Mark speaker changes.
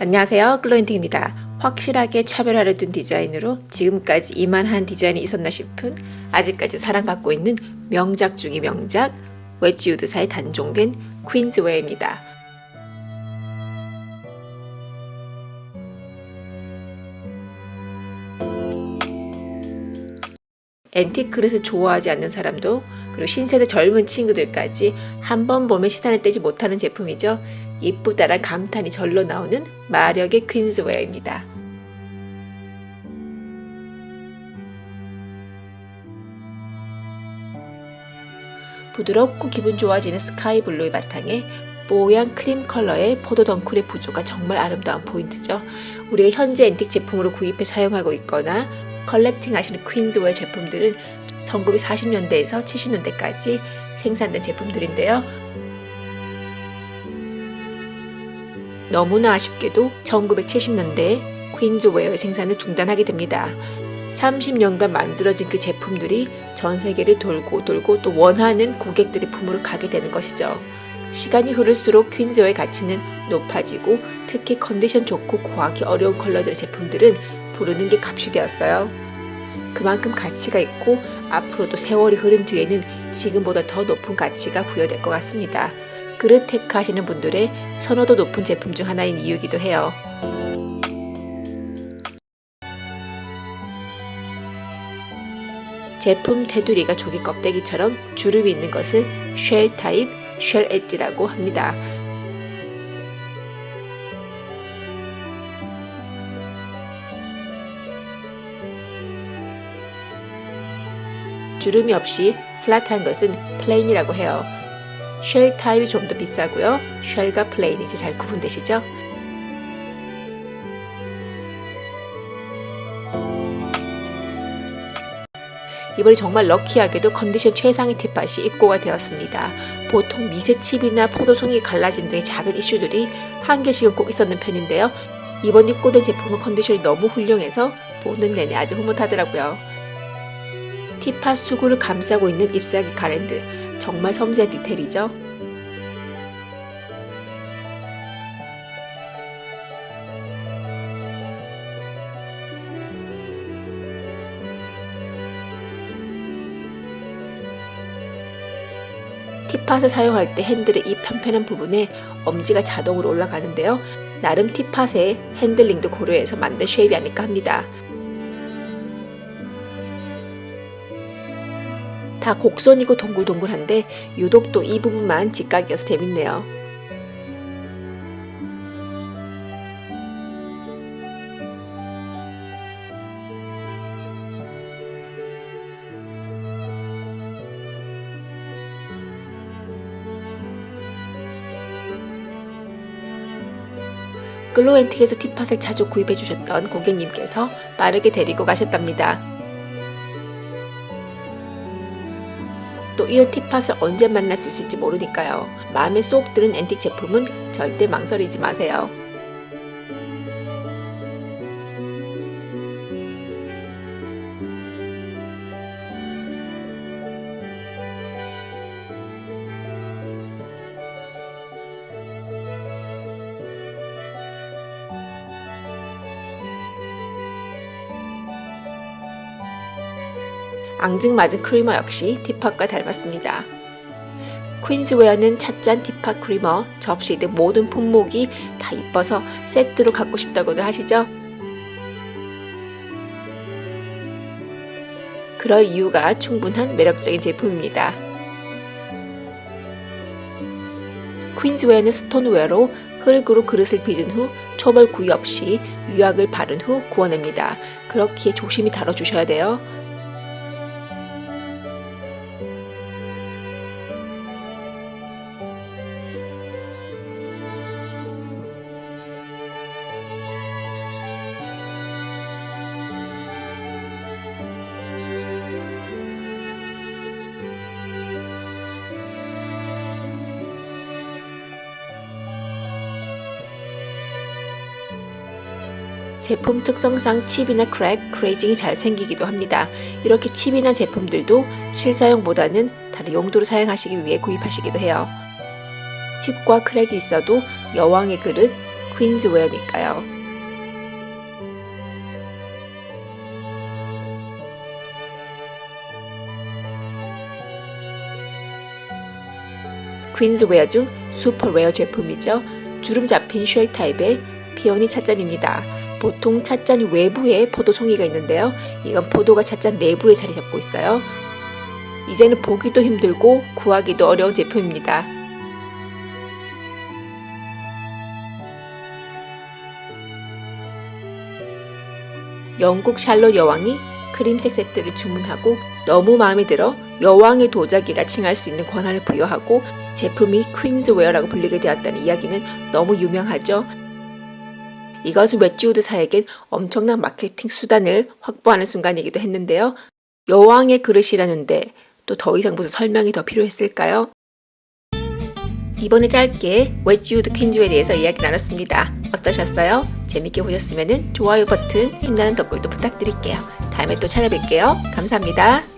Speaker 1: 안녕하세요. 글로인팅입니다. 확실하게 차별화를 둔 디자인으로 지금까지 이만한 디자인이 있었나 싶은 아직까지 사랑받고 있는 명작 중의 명작 웨지우드사에 단종된 퀸즈웨어입니다. 앤틱 그릇을 좋아하지 않는 사람도 그리고 신세대 젊은 친구들까지 한 번 보면 시선을 떼지 못하는 제품이죠. 이쁘다란 감탄이 절로 나오는 마력의 퀸즈웨어입니다. 부드럽고 기분 좋아지는 스카이 블루의 바탕에 뽀얀 크림 컬러의 포도 덩쿨의 부조가 정말 아름다운 포인트죠. 우리가 현재 앤틱 제품으로 구입해 사용하고 있거나 컬렉팅 하시는 퀸즈웨어 제품들은 1940년대에서 70년대까지 생산된 제품들인데요. 너무나 아쉽게도 1970년대에 퀸즈웨어의 생산을 중단하게 됩니다. 30년간 만들어진 그 제품들이 전 세계를 돌고 돌고 또 원하는 고객들의 품으로 가게 되는 것이죠. 시간이 흐를수록 퀸즈웨어의 가치는 높아지고 특히 컨디션 좋고 구하기 어려운 컬러들의 제품들은 부르는 게 값이 되었어요. 그만큼 가치가 있고 앞으로도 세월이 흐른 뒤에는 지금보다 더 높은 가치가 부여될 것 같습니다. 그릇 테크 하시는 분들의 선호도 높은 제품 중 하나인 이유기도 해요. 제품 테두리가 조개 껍데기처럼 주름이 있는 것을 쉘 타입, 쉘 엣지라고 합니다. 주름이 없이 플랫한 것은 플레인이라고 해요. 쉘 타입이 좀 더 비싸고요. 쉘과 플레인이 이제 잘 구분되시죠? 이번에 정말 럭키하게도 컨디션 최상의 팁밭이 입고가 되었습니다. 보통 미세 칩이나 포도송이 갈라짐 등의 작은 이슈들이 한 개씩은 꼭 있었는 편인데요. 이번 입고된 제품은 컨디션이 너무 훌륭해서 보는 내내 아주 흐뭇하더라고요. 티팟 수구를 감싸고 있는 잎사귀 가랜드 정말 섬세한 디테일이죠. 티팟을 사용할 때 핸들의 이 편편한 부분에 엄지가 자동으로 올라가는데요. 나름 티팟의 핸들링도 고려해서 만든 쉐입이 아닐까 합니다. 다 곡선이고 동글동글한데 유독 또 이 부분만 직각이어서 재밌네요. 글로엔틱에서 티팟을 자주 구입해 주셨던 고객님께서 빠르게 데리고 가셨답니다. 또이 티팟을 언제 만날 수 있을지 모르니까요. 마음에 쏙 드는 앤틱 제품은 절대 망설이지 마세요. 앙증맞은 크리머 역시 티팟과 닮았습니다. 퀸즈웨어는 찻잔 티팟 크리머, 접시 등 모든 품목이 다 이뻐서 세트로 갖고 싶다고도 하시죠? 그럴 이유가 충분한 매력적인 제품입니다. 퀸즈웨어는 스톤웨어로 흙으로 그릇을 빚은 후 초벌 구이 없이 유약을 바른 후 구워냅니다. 그렇기에 조심히 다뤄주셔야 돼요. 제품 특성상 칩이나 크랙, 크레이징이 잘 생기기도 합니다. 이렇게 칩이나 제품들도 실사용보다는 다른 용도로 사용하시기 위해 구입하시기도 해요. 칩과 크랙이 있어도 여왕의 그릇, 퀸즈웨어니까요. 퀸즈웨어 중 슈퍼웨어 제품이죠. 주름 잡힌 쉘 타입의 피오니 찻잔입니다. 보통 찻잔 외부에 포도 송이가 있는데요. 이건 포도가 찻잔 내부에 자리 잡고 있어요. 이제는 보기도 힘들고 구하기도 어려운 제품입니다. 영국 샬롯 여왕이 크림색 세트를 주문하고 너무 마음에 들어 여왕의 도자기라 칭할 수 있는 권한을 부여하고 제품이 퀸즈웨어라고 불리게 되었다는 이야기는 너무 유명하죠. 이것은 웨지우드사에겐 엄청난 마케팅 수단을 확보하는 순간이기도 했는데요. 여왕의 그릇이라는데 또 더 이상 무슨 설명이 더 필요했을까요? 이번에 짧게 웨지우드 퀸즈에 대해서 이야기 나눴습니다. 어떠셨어요? 재밌게 보셨으면 좋아요 버튼, 힘나는 댓글도 부탁드릴게요. 다음에 또 찾아뵐게요. 감사합니다.